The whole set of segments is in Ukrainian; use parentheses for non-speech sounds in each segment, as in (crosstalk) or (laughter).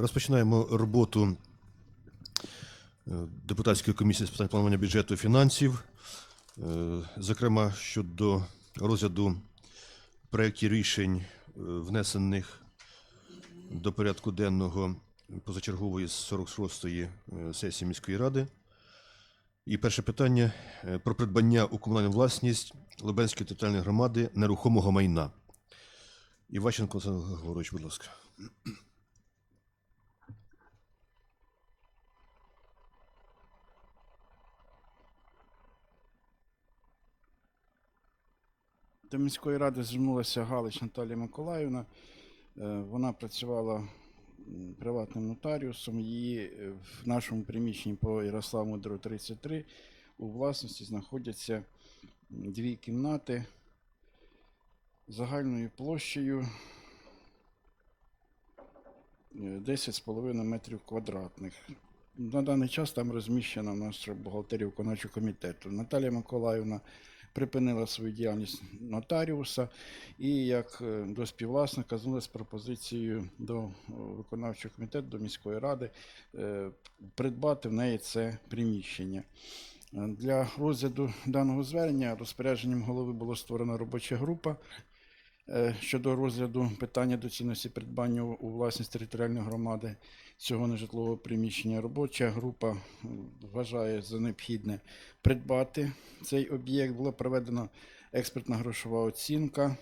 Розпочинаємо роботу е, депутатської комісії з питань планування бюджету і фінансів, Е, зокрема щодо розгляду проєктів рішень, е, внесених до порядку денного позачергової 46-ї е, сесії міської ради. І перше питання про придбання у комунальну власність Лубенської територіальної громади нерухомого майна. Іващенко Олександр Григорович, будь ласка. До міської ради звернулася Галич Наталія Миколаївна. Е, Вона працювала приватним нотаріусом. Її е, в нашому приміщенні по Ярославу Мудру 33 у власності знаходяться дві кімнати загальною площею е, 10,5 метрів квадратних. На даний час там розміщена наша бухгалтерія виконавчого комітету. Наталія Миколаївна припинила свою діяльність нотаріуса і як е, до співвласника звернулася з пропозицією до е, виконавчого комітету, до міської ради е, придбати в неї це приміщення. Для розгляду даного звернення розпорядженням голови була створена робоча група щодо розгляду питання доцільності придбання у власність територіальної громади цього нежитлового приміщення. Робоча група вважає за необхідне придбати цей об'єкт. Була проведена експертна грошова оцінка.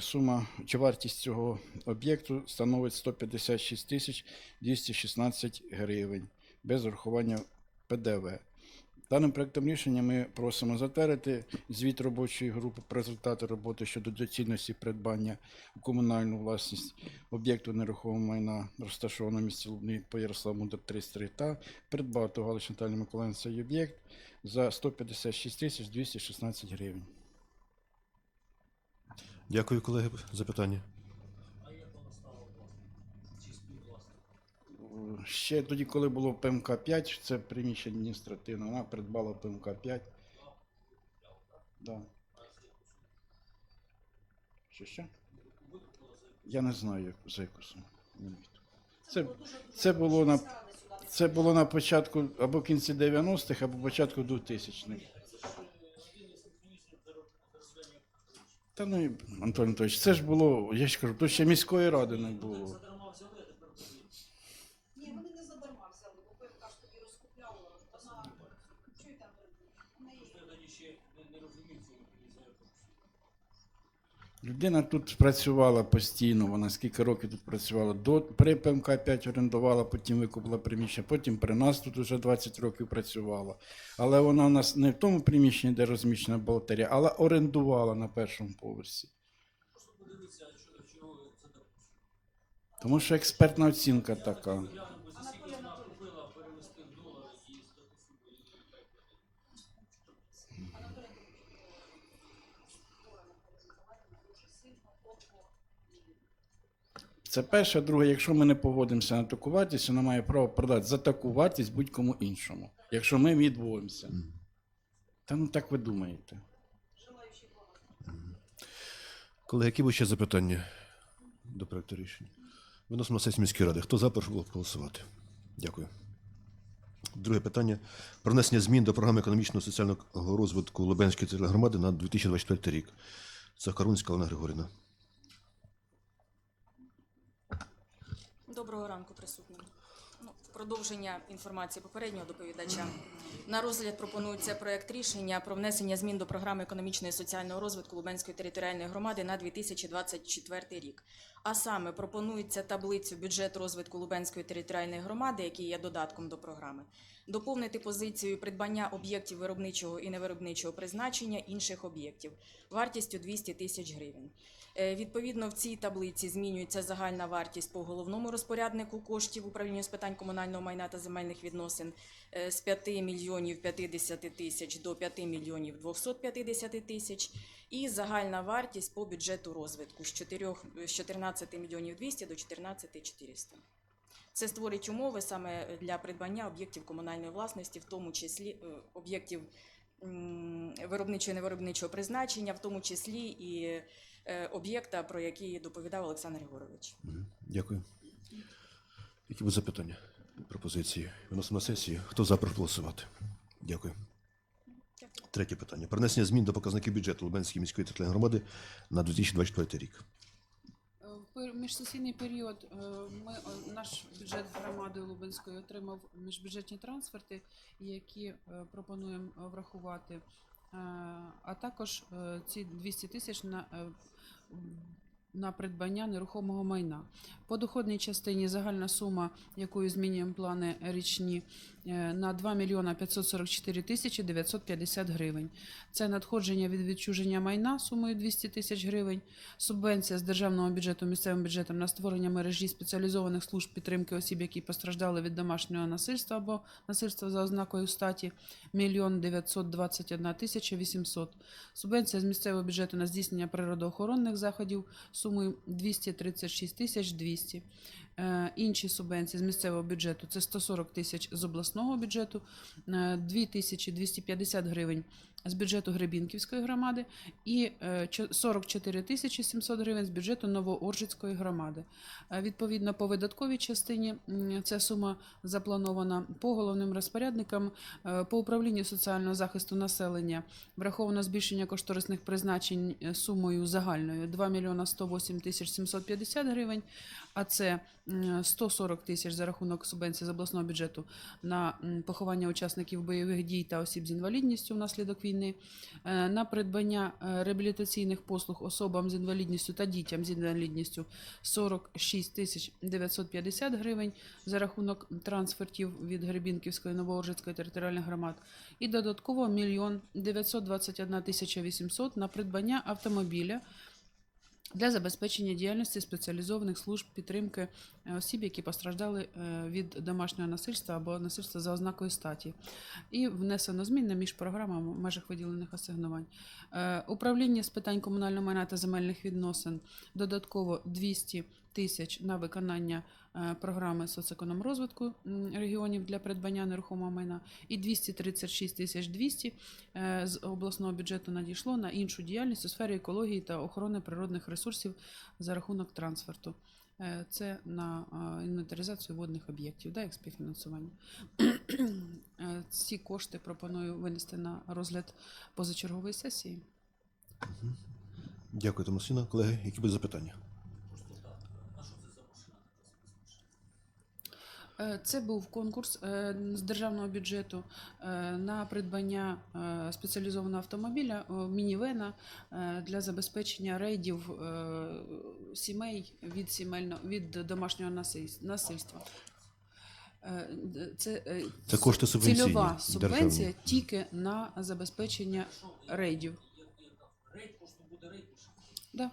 Сума чи вартість цього об'єкту становить 156 тисяч 216 гривень без урахування ПДВ. Даним проектом рішення ми просимо затвердити звіт робочої групи про результати роботи щодо доцільності придбання у комунальну власність об'єкту нерухомого майна, розташованого в місті Лубни по Ярославу Мудр 33 та придбати Галич Наталі Миколаївні цей об'єкт за 156 тисяч 216 гривень. Дякую, колеги, за питання. Ще тоді, коли було ПМК 5, це приміщення адміністративне, вона придбала ПМК 5. Да. Що ще? Я не знаю, за яку суму. Це, це було на це було на початку або кінці 90-х, або початку 2000-х. Та ну, Антон Анатолійович, це ж було, я ж кажу, то ще міської ради не було. Ні, вони не задарма взяли, бо ПМК ж тоді розкупляла. Вона чуй там в Людина тут працювала постійно, вона скільки років тут працювала. До, при ПМК 5 орендувала, потім викупила приміщення, потім при нас тут вже 20 років працювала. Але вона у нас не в тому приміщенні, де розміщена бухгалтерія, але орендувала на першому поверсі. Тому що експертна оцінка така. Це перше, друге, якщо ми не погодимося на таку вартість, вона має право продати за таку вартість будь-кому іншому, якщо ми відмовимося. Та ну так ви думаєте. Колеги, які були ще запитання до проекту рішення? Виносимо на сесію міської ради. Хто за, прошу голосувати. Дякую. Друге питання про внесення змін до програми економічного і соціального розвитку Лубенської громади на 2024 рік. Захарунська Олена Григорівна. Доброго ранку, присутнім. Ну, продовження інформації попереднього доповідача. На розгляд пропонується проект рішення про внесення змін до програми економічного і соціального розвитку Лубенської територіальної громади на 2024 рік. А саме пропонується таблицю бюджет розвитку Лубенської територіальної громади, який є додатком до програми, доповнити позицію придбання об'єктів виробничого і невиробничого призначення інших об'єктів вартістю 200 тисяч гривень. Е, Відповідно, в цій таблиці змінюється загальна вартість по головному розпоряднику коштів управління з питань комунального майна та земельних відносин е, з 5 мільйонів 50 тисяч до 5 мільйонів 250 тисяч. І загальна вартість по бюджету розвитку з 4, з 14 мільйонів 200 до 14 400. Це створить умови саме для придбання об'єктів комунальної власності, в тому числі е, об'єктів виробничого і невиробничого призначення, в тому числі і е, об'єкта, про який доповідав Олександр Григорович. Мгм. Дякую. Які будуть запитання? Пропозиції? Виносимо на сесію. Хто за прошу голосувати? Дякую. Третє питання. Про внесення змін до показників бюджету Лубенської міської територіальної громади на 2024 рік. Е, В міжсесійний період е, ми, е, наш бюджет громади Лубенської отримав міжбюджетні трансферти, які е, пропонуємо е, врахувати. Е, А також е, ці 200 тисяч на, е, на придбання нерухомого майна. По доходній частині загальна сума, якою змінюємо плани річні, на 2 мільйона 544 тисячі 950 гривень. Це надходження від відчуження майна сумою 200 тисяч гривень, субвенція з державного бюджету місцевим бюджетом на створення мережі спеціалізованих служб підтримки осіб, які постраждали від домашнього насильства або насильства за ознакою статі 1 921 тисяча 800. Субвенція з місцевого бюджету на здійснення природоохоронних заходів сумою 236 тисяч 200. Е, Інші субвенції з місцевого бюджету це 140 тисяч з обласного бюджету, е, 2250 гривень з бюджету Гребінківської громади і е, 44 тисячі 700 гривень з бюджету Новооржицької громади. Е, Відповідно, по видатковій частині ця сума запланована по головним розпорядникам Е, по управлінню соціального захисту населення. Враховано збільшення кошторисних призначень е, сумою загальною 2 мільйона 108 тисяч 750 гривень, а це 140 тисяч за рахунок субвенції з обласного бюджету на поховання учасників бойових дій та осіб з інвалідністю внаслідок війни, е, на придбання е, реабілітаційних послуг особам з інвалідністю та дітям з інвалідністю 46 тисяч 950 гривень за рахунок трансфертів від Гребінківської Новооржицької територіальних громад і додатково 1 921 тисяча 800 на придбання автомобіля для забезпечення діяльності спеціалізованих служб підтримки е, осіб, які постраждали е, від домашнього насильства або насильства за ознакою статі. І внесено зміни між програмами в межах виділених асигнувань. Е, Управління з питань комунального майна та земельних відносин додатково 200 тисяч на виконання е, програми соцекономрозвитку регіонів для придбання нерухомого майна і 236 тисяч 200 е, з обласного бюджету надійшло на іншу діяльність у сфері екології та охорони природних ресурсів за рахунок трансферту. Е, Це на інвентаризацію водних об'єктів, да, як співфінансування. Ці кошти пропоную винести на розгляд позачергової сесії. Дякую, Томасина. Колеги, які будуть запитання? Це був конкурс е, з державного бюджету е, на придбання е, спеціалізованого автомобіля е, мінівена е, для забезпечення рейдів е, сімей від сімейно від домашнього насильства. Е, Це, е, Це кошти субвенційні, цільова субвенція державні. тільки на забезпечення рейдів. Да.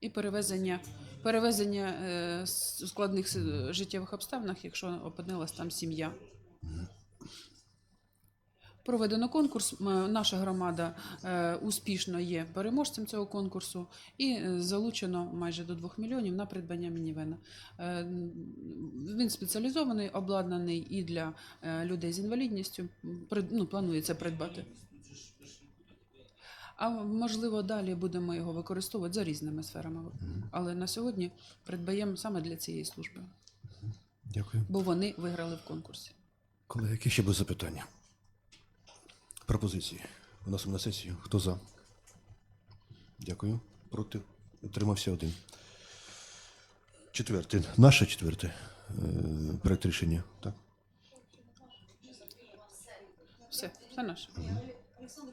І перевезення, перевезення е, складних с- життєвих обставинах, якщо опинилась там сім'я. Проведено конкурс. М, Наша громада е, успішно є переможцем цього конкурсу і е, залучено майже до 2 мільйонів на придбання мінівена. Е, Він спеціалізований, обладнаний і для е, людей з інвалідністю. М, прид- Ну, планується придбати. А можливо, далі будемо його використовувати за різними сферами. Але на сьогодні придбаємо саме для цієї служби, Дякую. бо вони виграли в конкурсі. Колеги, які ще будуть запитання? Пропозиції. Виносимо на сесію. Хто за? Дякую. Проти? Утримався один. Четверте. Наше четверте е, проект рішення. Так? Все, все наше. Олександр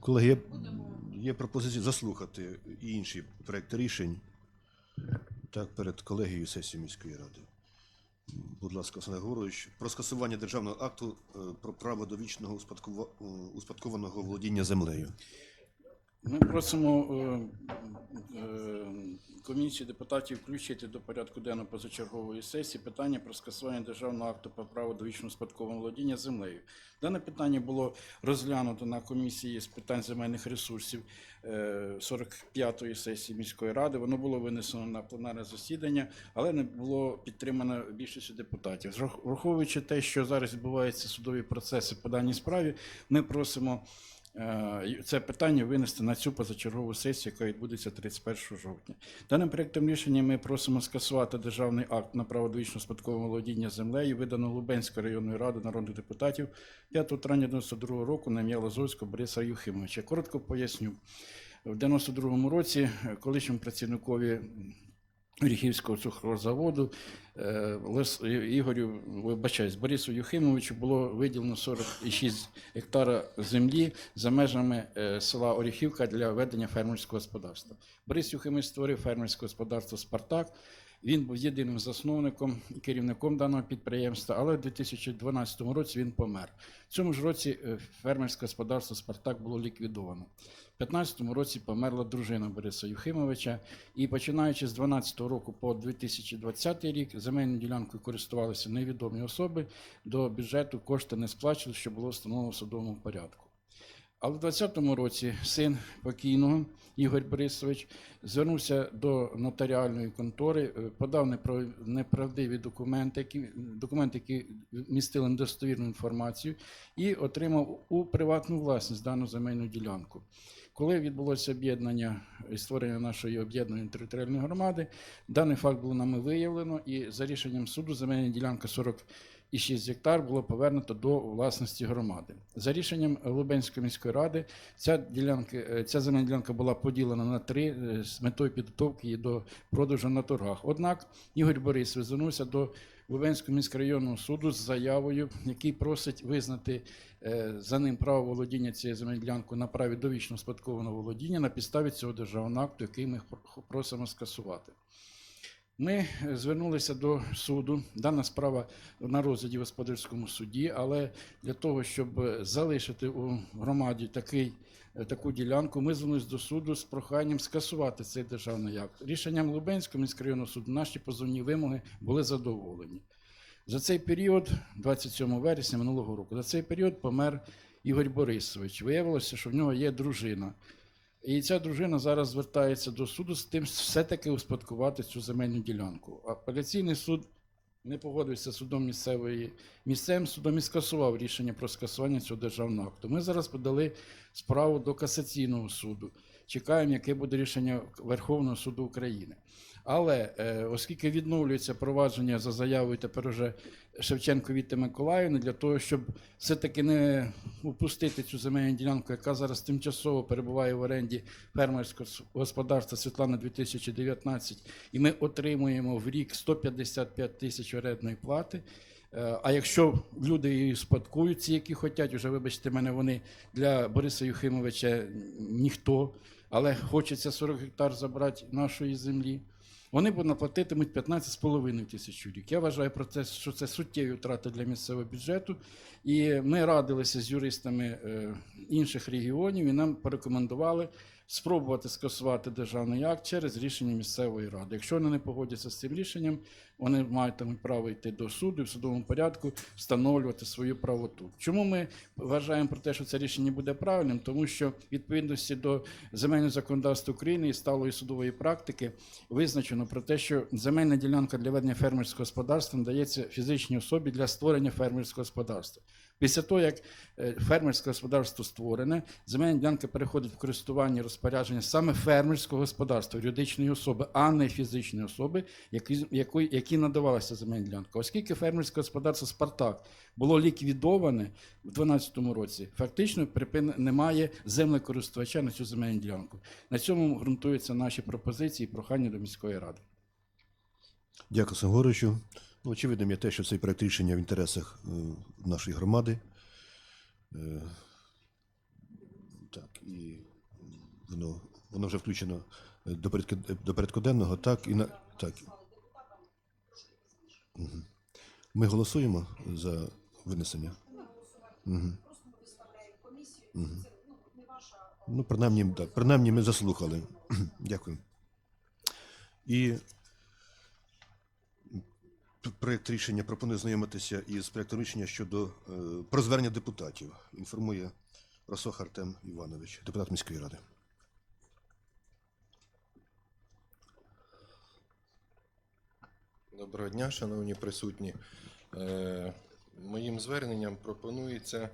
Колеги, є, є пропозиція заслухати і інші проекти рішень так, перед колегією сесії міської ради. Будь ласка, Олександр Горович, про скасування державного акту е, про право до вічного е, успадкованого володіння землею. Ми просимо е, е, комісію депутатів включити до порядку денного позачергової сесії питання про скасування державного акту про право до вічного спадкового володіння землею. Дане питання було розглянуто на комісії з питань земельних ресурсів е, 45-ї сесії міської ради. Воно було винесено на пленарне засідання, але не було підтримано більшістю депутатів. Враховуючи те, що зараз відбуваються судові процеси по даній справі, ми просимо. Е, Це питання винести на цю позачергову сесію, яка відбудеться 31 жовтня. Даним проектом рішення ми просимо скасувати державний акт на право довічного спадкового володіння землею, видано Лубенською районною радою народних депутатів 5 травня 92 року на ім'я Лазовського Бориса Юхимовича. Коротко поясню. В 92 році колишньому працівникові Оріхівського цукрозаводу е, Лес- Ігорю, вибачаюсь, Борису Юхимовичу було виділено 46 гектара землі за межами е, села Оріхівка для ведення фермерського господарства. Борис Юхимович створив фермерське господарство Спартак. Він був єдиним засновником і керівником даного підприємства, але в 2012 році він помер. В цьому ж році е, фермерське господарство Спартак було ліквідовано. У 2015 році померла дружина Бориса Юхимовича, і починаючи з 2012 року по 2020 рік земельною ділянкою користувалися невідомі особи. До бюджету кошти не сплачували, що було встановлено в судовому порядку. Але в 2020 році син покійного Ігор Борисович звернувся до нотаріальної контори, е, подав неправдиві документи, які, документи, які містили недостовірну інформацію, і отримав у приватну власність дану земельну ділянку. Коли відбулося об'єднання і створення нашої об'єднаної територіальної громади, даний факт було нами виявлено, і за рішенням суду земельна ділянка 46 гектар було повернуто до власності громади. За рішенням Лубенської міської ради ця ділянка, е, ця земельна ділянка була поділена на три е, з метою підготовки її до продажу на торгах. Однак Ігор Борисович звернувся до Лубенського міськрайонного суду з заявою, який просить визнати е, за ним право володіння цією земельною на праві довічно спадкованого володіння на підставі цього державного акту, який ми просимо скасувати. Ми звернулися до суду. Дана справа на розгляді в господарському суді, але для того, щоб залишити у громаді такий, таку ділянку, ми звернулися до суду з проханням скасувати цей державний акт. Рішенням Лубенського міськрайонного суду наші позовні вимоги були задоволені. За цей період, 27 вересня минулого року, за цей період помер Ігор Борисович. Виявилося, що в нього є дружина. І ця дружина зараз звертається до суду з тим, все-таки успадкувати цю земельну ділянку. Апеляційний суд не погодився з судом місцевої місцевим судом і скасував рішення про скасування цього державного акту. Ми зараз подали справу до касаційного суду. Чекаємо, яке буде рішення Верховного суду України. Але е, оскільки відновлюється провадження за заявою тепер уже Шевченко Віти Миколаївни, для того, щоб все-таки не упустити цю земельну ділянку, яка зараз тимчасово перебуває в оренді фермерського господарства Світлана 2019, і ми отримуємо в рік 155 тисяч орендної плати. Е, А якщо люди її спадкують, ці, які хочуть, вже вибачте мене, вони для Бориса Юхимовича ніхто, але хочеться 40 гектар забрати нашої землі. Вони наплатитимуть платитимуть 15,5 тисяч у рік. Я вважаю про те, що це суттєві втрати для місцевого бюджету. І ми радилися з юристами е, інших регіонів і нам порекомендували спробувати скасувати державний акт через рішення місцевої ради. Якщо вони не погодяться з цим рішенням, вони матимуть право йти до суду і в судовому порядку встановлювати свою правоту. Чому ми вважаємо про те, що це рішення буде правильним? Тому що відповідності до земельного законодавства України і сталої судової практики визначено про те, що земельна ділянка для ведення фермерського господарства надається фізичній особі для створення фермерського господарства. Після того, як е, фермерське господарство створене, земельна ділянка переходить в користування розпорядження саме фермерського господарства, юридичної особи, а не фізичної особи, які, якої, які надавалася земельна ділянка. Оскільки фермерське господарство Спартак було ліквідоване в 2012 році, фактично припин... немає землекористувача на цю земельну ділянку. На цьому ґрунтуються наші пропозиції і прохання до міської ради. Дякую, Григоровичу. Ну, очевидним є те, що цей проект рішення в інтересах е, нашої громади. Е, так, і воно, воно вже включено е, до порядку, до порядку денного, так, і на, так. Мгм. Ми голосуємо за винесення. Угу. Комісію, ну, принаймні, да, принаймні ми заслухали. Дякую. І проект рішення пропонує знайомитися із проектом рішення щодо е, про звернення депутатів. Інформує Росох Артем Іванович, депутат міської ради. Доброго дня, шановні присутні. Е, Моїм зверненням пропонується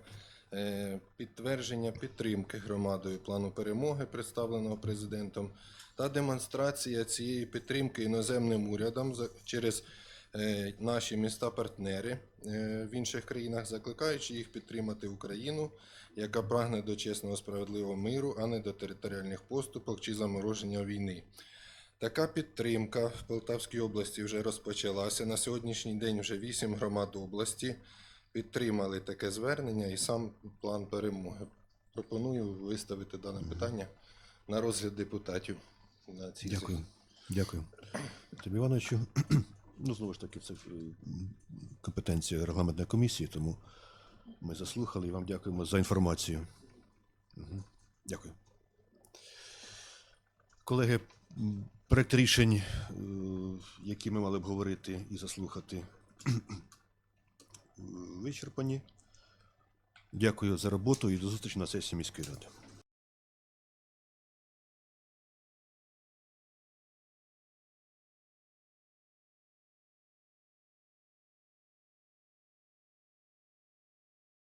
е, підтвердження підтримки громадою плану перемоги, представленого президентом, та демонстрація цієї підтримки іноземним урядом через наші міста-партнери е, в інших країнах, закликаючи їх підтримати Україну, яка прагне до чесного справедливого миру, а не до територіальних поступок чи замороження війни. Така підтримка в Полтавській області вже розпочалася. На сьогоднішній день вже вісім громад області підтримали таке звернення і сам план перемоги. Пропоную виставити дане питання на розгляд депутатів на цій Дякую. Дякую. Артем Івановичу. Ну, знову ж таки, це е, компетенція регламентної комісії, тому ми заслухали і вам дякуємо за інформацію. Мгм. Дякую. Колеги, проект рішень, е, які ми мали б говорити і заслухати, (clears throat) вичерпані. Дякую за роботу і до зустрічі на сесії міської ради.